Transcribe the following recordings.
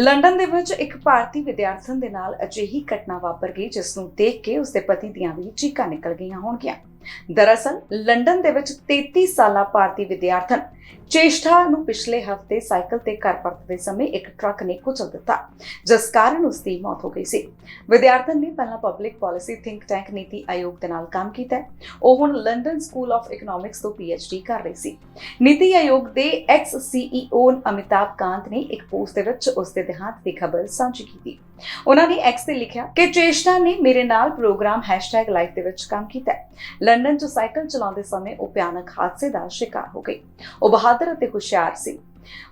London ਦੇ ਵਿੱਚ ਇੱਕ ਭਾਰਤੀ ਵਿਦਿਆਰਥਣ ਦੇ ਨਾਲ ਅਜਿਹੀ ਘਟਨਾ ਵਾਪਰ ਗਈ ਜਿਸ ਨੂੰ ਦੇਖ ਕੇ ਉਸਦੇ ਪਤੀ ਦੀਆਂ ਵੀ ਚੀਕਾਂ ਨਿਕਲ ਗਈਆਂ ਹੋਣਗੀਆਂ। ਦਰਅਸਲ, ਲੰਡਨ ਦੇ ਵਿੱਚ 33 ਸਾਲਾ ਭਾਰਤੀ ਵਿਦਿਆਰਥਣ ਚੇਸ਼ਟਾ ਨੂੰ ਪਿਛਲੇ ਹਫ਼ਤੇ ਸਾਈਕਲ ਤੇ ਘਰ ਪਰਤਦੇ ਸਮੇਂ ਇੱਕ ਟਰੱਕ ਨੇ ਕੁਚਲ ਦਿੱਤਾ, ਜਿਸ ਕਾਰਨ ਉਸ ਦੀ ਮੌਤ ਹੋ ਗਈ ਸੀ। ਵਿਦਿਆਰਥਣ ਨੇ ਪਹਿਲਾਂ ਪਬਲਿਕ ਪਾਲਿਸੀ ਥਿੰਕ ਟੈਂਕ ਨੀਤੀ ਆਯੋਗ ਦੇ ਨਾਲ ਕੰਮ ਕੀਤਾ। ਉਹ ਹੁਣ ਲੰਡਨ ਸਕੂਲ ਆਫ ਇਕਨੋਮਿਕਸ ਤੋਂ ਪੀਐਚਡੀ ਕਰ ਰਹੀ ਸੀ। ਨੀਤੀ ਆਯੋਗ ਦੇ ਐਕਸ ਸੀਈਓ ਅਮਿਤਾਭ ਕਾਂਤ ਨੇ ਇੱਕ ਪੋਸਟ ਦੇ ਵਿੱਚ ਉਸ ਦੇ ਦੇਹਾਂਤ ਦੀ ਖਬਰ ਸਾਂਝੀ ਕੀਤੀ। ਉਹਨਾਂ ਨੇ ਐਕਸ ਤੇ ਲਿਖਿਆ ਕਿ ਚੇਸ਼ਟਾ ਨੇ ਮੇਰੇ ਨਾਲ ਪ੍ਰੋਗਰਾਮ #ਲਾਈਫ ਦੇ ਵਿੱਚ ਕੰਮ ਕੀਤਾ। ਲੰਡਨ 'ਚ ਸਾਈਕਲ ਚਲਾਉਂਦੇ ਸਮੇਂ ਉਹ ਭਿਆਨਕ ਹਾਦਸੇ ਦਾ ਸ਼ਿਕਾਰ ਹੋ ਗਈ। ਉਹ ਬਹਾਦਰ ਅਤੇ ਹੁਸ਼ਿਆਰ ਸੀ।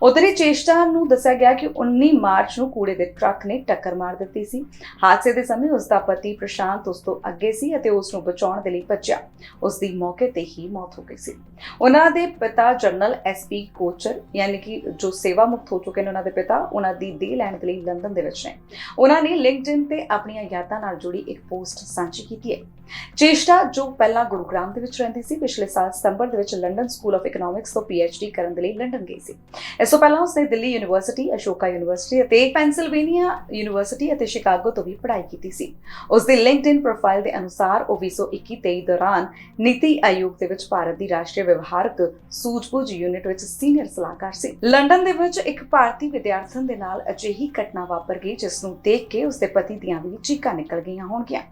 ਉਧਰੀ ਚੇਸ਼ਟਾ ਨੂੰ ਦੱਸਿਆ ਗਿਆ ਕਿ 19 ਮਾਰਚ ਨੂੰ ਕੂੜੇ ਦੇ ਟਰੱਕ ਨੇ ਟੱਕਰ ਮਾਰ ਦਿੱਤੀ ਸੀ। ਹਾਦਸੇ ਦੇ ਸਮੇਂ ਉਸ ਦਾ ਪਤੀ ਪ੍ਰਸ਼ਾਂਤ ਉਸ ਤੋਂ ਅੱਗੇ ਸੀ ਅਤੇ ਉਸ ਨੂੰ ਬਚਾਉਣ ਦੇ ਲਈ ਭੱਜਿਆ। ਉਸ ਦੀ ਮੌਕੇ ਤੇ ਹੀ ਮੌਤ ਹੋ ਗਈ ਸੀ। ਉਹਨਾਂ ਦੇ ਪਿਤਾ ਜਨਰਲ ਐਸਪੀ ਕੋਚਰ, ਯਾਨੀ ਕਿ ਜੋ ਸੇਵਾ ਮੁਕਤ ਹੋ ਚੁੱਕੇ ਨੇ ਉਹਨਾਂ ਦੇ ਪਿਤਾ, ਉਹਨਾਂ ਦੀ ਦੇਹ ਲੈਣ ਦੇ ਲਈ ਲੰਡਨ ਦੇ ਵਿੱਚ ਨੇ। ਉਹਨਾਂ ਨੇ ਲਿੰਕਡਇਨ ਤੇ ਆਪਣੀਆਂ ਯਾਦਾਂ ਨਾਲ ਜੁੜੀ ਇੱਕ ਪੋਸਟ ਸਾਂਝੀ ਕੀਤੀ ਹੈ। ਚੇਸ਼ਟਾ ਜੋ ਪਹਿਲਾਂ ਗੁਰੂਗ੍ਰਾਮ ਦੇ ਵਿੱਚ ਰਹਿੰਦੀ ਸੀ, ਪਿਛਲੇ ਸਾਲ ਸਤੰਬਰ ਦੇ ਵਿੱਚ ਲੰਡਨ ਸਕੂਲ ਆਫ ਇਕਨੋਮਿਕਸ ਤੋਂ ਪੀਐਚਡੀ ਕਰਨ ਦੇ ਲਈ ਲੰਡਨ ਗਈ ਸੀ। ਇਸ ਤੋਂ ਪਹਿਲਾਂ ਉਸਨੇ ਦਿੱਲੀ ਯੂਨੀਵਰਸਿਟੀ, ਅਸ਼ੋਕਾ ਯੂਨੀਵਰਸਿਟੀ ਅਤੇ ਪੈਂਸਿਲਵੇਨੀਆ ਯੂਨੀਵਰਸਿਟੀ ਅਤੇ ਸ਼ਿਕਾਗੋ ਤੋਂ ਵੀ ਪੜ੍ਹਾਈ ਕੀਤੀ ਸੀ। ਉਸ ਦੀ ਲਿੰਕਡਇਨ ਪ੍ਰੋਫਾਈਲ ਦੇ ਅਨੁਸਾਰ ਉਹ 2021-23 ਦੌਰਾਨ ਨੀਤੀ ਆਯੋਗ ਦੇ ਵਿੱਚ ਭਾਰਤ ਦੀ ਰਾਸ਼ਟਰੀ ਵਿਵਹਾਰਕ ਸੂਝਬੂਝ ਯੂਨਿਟ ਵਿੱਚ ਸੀਨੀਅਰ ਸਲਾਹਕਾਰ ਸੀ। ਲੰਡਨ ਦੇ ਵਿੱਚ ਇੱਕ ਭਾਰਤੀ ਵਿਦਿਆਰਥਣ ਦੇ ਨਾਲ ਅਜਿਹੀ ਘਟਨਾ ਵਾਪਰ ਗਈ, ਜਿਸ ਨੂੰ ਦੇਖ ਕੇ ਉਸਦੇ ਪਤੀ ਦੀਆਂ ਵੀ ਚੀਕਾਂ ਨਿਕਲ ਗਈਆਂ ਹੋਣਗੀਆਂ।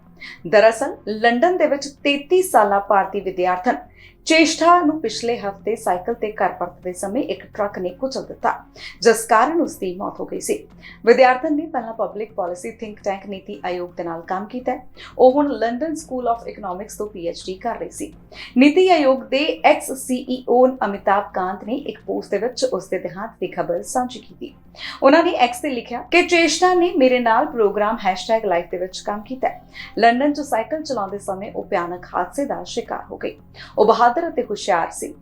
ਦਰਅਸਲ, ਲੰਡਨ ਦੇ ਵਿੱਚ 33 ਸਾਲਾ ਭਾਰਤੀ ਵਿਦਿਆਰਥਣ ਚੇਸ਼ਟਾ ਨੂੰ ਪਿਛਲੇ ਹਫ਼ਤੇ ਸਾਈਕਲ ਤੇ ਘਰ ਪਰਤਦੇ ਸਮੇਂ ਇੱਕ ਟਰੱਕ ਨੇ ਕੁਚਲ ਦਿੱਤਾ, ਜਿਸ ਕਾਰਨ ਉਸ ਦੀ ਮੌਤ ਹੋ ਗਈ ਸੀ। ਵਿਦਿਆਰਥਣ ਨੇ ਪਹਿਲਾਂ ਪਬਲਿਕ ਪਾਲਿਸੀ ਥਿੰਕ ਟੈਂਕ ਨੀਤੀ ਆਯੋਗ ਦੇ ਨਾਲ ਕੰਮ ਕੀਤਾ। ਉਹ ਹੁਣ ਲੰਡਨ ਸਕੂਲ ਆਫ ਇਕਨੋਮਿਕਸ ਤੋਂ ਪੀਐਚਡੀ ਕਰ ਰਹੀ ਸੀ। ਨੀਤੀ ਆਯੋਗ ਦੇ ਐਕਸ ਸੀਈਓ ਅਮਿਤਾਭ ਕਾਂਤ ਨੇ ਇੱਕ ਪੋਸਟ ਦੇ ਵਿੱਚ ਉਸ ਦੇ ਦੇਹਾਂਤ ਦੀ ਖਬਰ ਸਾਂਝੀ ਕੀਤੀ। ਉਹਨਾਂ ਨੇ ਐਕਸ ਤੇ ਲਿਖਿਆ ਕਿ ਚੇਸ਼ਟਾ ਨੇ ਮੇਰੇ ਨਾਲ ਪ੍ਰੋਗਰਾਮ #ਲਾਈਫ ਦੇ ਵਿੱਚ ਕੰਮ ਕੀਤਾ। ਲੰਡਨ 'ਚ ਸਾਈਕਲ ਚਲਾਉਂਦੇ ਸਮੇਂ ਉਹ ਭਿਆਨਕ ਹਾਦਸੇ ਦਾ ਸ਼ਿਕਾਰ ਹੋ ਗਈ। ਉਹ ਬਹਾਦਰ ਅਤੇ ਹੁਸ਼ਿਆਰ ਸੀ।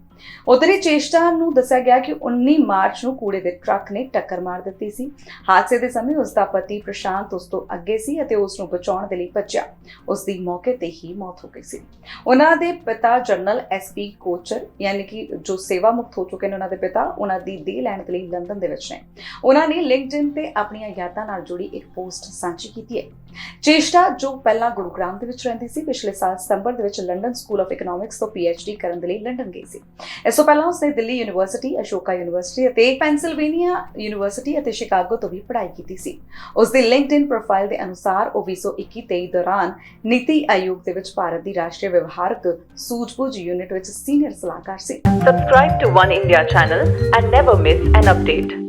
ਉਧਰੀ ਚੇਸ਼ਟਾ ਨੂੰ ਦੱਸਿਆ ਗਿਆ ਕਿ 19 ਮਾਰਚ ਨੂੰ ਕੂੜੇ ਦੇ ਟਰੱਕ ਨੇ ਟੱਕਰ ਮਾਰ ਦਿੱਤੀ ਸੀ। ਹਾਦਸੇ ਦੇ ਸਮੇਂ ਉਸ ਦਾ ਪਤੀ ਪ੍ਰਸ਼ਾਂਤ ਉਸ ਤੋਂ ਅੱਗੇ ਸੀ ਅਤੇ ਉਸ ਨੂੰ ਬਚਾਉਣ ਦੇ ਲਈ ਭੱਜਿਆ ਉਸ ਦੀ ਮੌਕੇ ਤੇ ਹੀ ਮੌਤ ਹੋ ਗਈ ਸੀ। ਉਹਨਾਂ ਦੇ ਪਿਤਾ ਜਨਰਲ ਐਸਪੀ ਕੋਚਰ ਯਾਨੀ ਕਿ ਜੋ ਸੇਵਾ ਮੁਕਤ ਹੋ ਚੁੱਕੇ ਨੇ ਉਹਨਾਂ ਦੇ ਪਿਤਾ, ਉਹਨਾਂ ਦੀ ਦੇ ਲੈਣ ਦੇ ਲਈ ਲੰਡਨ ਦੇ ਵਿੱਚ ਨੇ। ਉਹਨਾਂ ਨੇ ਲਿੰਕਡਇਨ ਤੇ ਆਪਣੀਆਂ ਯਾਦਾਂ ਨਾਲ ਜੁੜੀ ਇੱਕ ਪੋਸਟ ਸਾਂਝੀ ਕੀਤੀ ਹੈ। ਚੇਸ਼ਟਾ ਜੋ ਪਹਿਲਾਂ ਗੁਰੂਗ੍ਰਾਮ ਦੇ ਵਿੱਚ ਰਹਿੰਦੀ ਸੀ, ਪਿਛਲੇ ਸਾਲ ਸਤੰਬਰ ਦੇ ਵਿੱਚ ਲੰਡਨ ਸਕੂਲ ਆਫ ਇਕਨੋਮਿਕਸ ਤੋਂ ਪੀਐਚਡੀ ਕਰਨ ਦੇ ਲਈ ਲੰਡਨ ਗਈ ਸੀ। ਇਸ ਤੋਂ ਪਹਿਲਾਂ ਉਸਨੇ ਦਿੱਲੀ ਯੂਨੀਵਰਸਿਟੀ ਅਸ਼ੋਕਾ ਯੂਨੀਵਰਸਿਟੀ ਅਤੇ ਪੈਂਸਿਲਵੇਨੀਆ ਯੂਨੀਵਰਸਿਟੀ ਅਤੇ ਸ਼ਿਕਾਗੋ ਤੋਂ ਵੀ ਪੜ੍ਹਾਈ ਕੀਤੀ ਸੀ। ਉਸ ਦੀ ਲਿੰਕਡਇਨ ਪ੍ਰੋਫਾਈਲ ਦੇ ਅਨੁਸਾਰ ਉਹ 2021-23 ਦੌਰਾਨ ਨੀਤੀ ਆਯੋਗ ਦੇ ਵਿੱਚ ਭਾਰਤ ਦੀ ਰਾਸ਼ਟਰੀ ਵਿਵਹਾਰਕ ਸੂਝਬੂਝ ਯੂਨਿਟ ਵਿੱਚ ਸੀਨੀਅਰ ਸਲਾਹਕਾਰ ਸੀ। Subscribe to One India channel and never miss an update.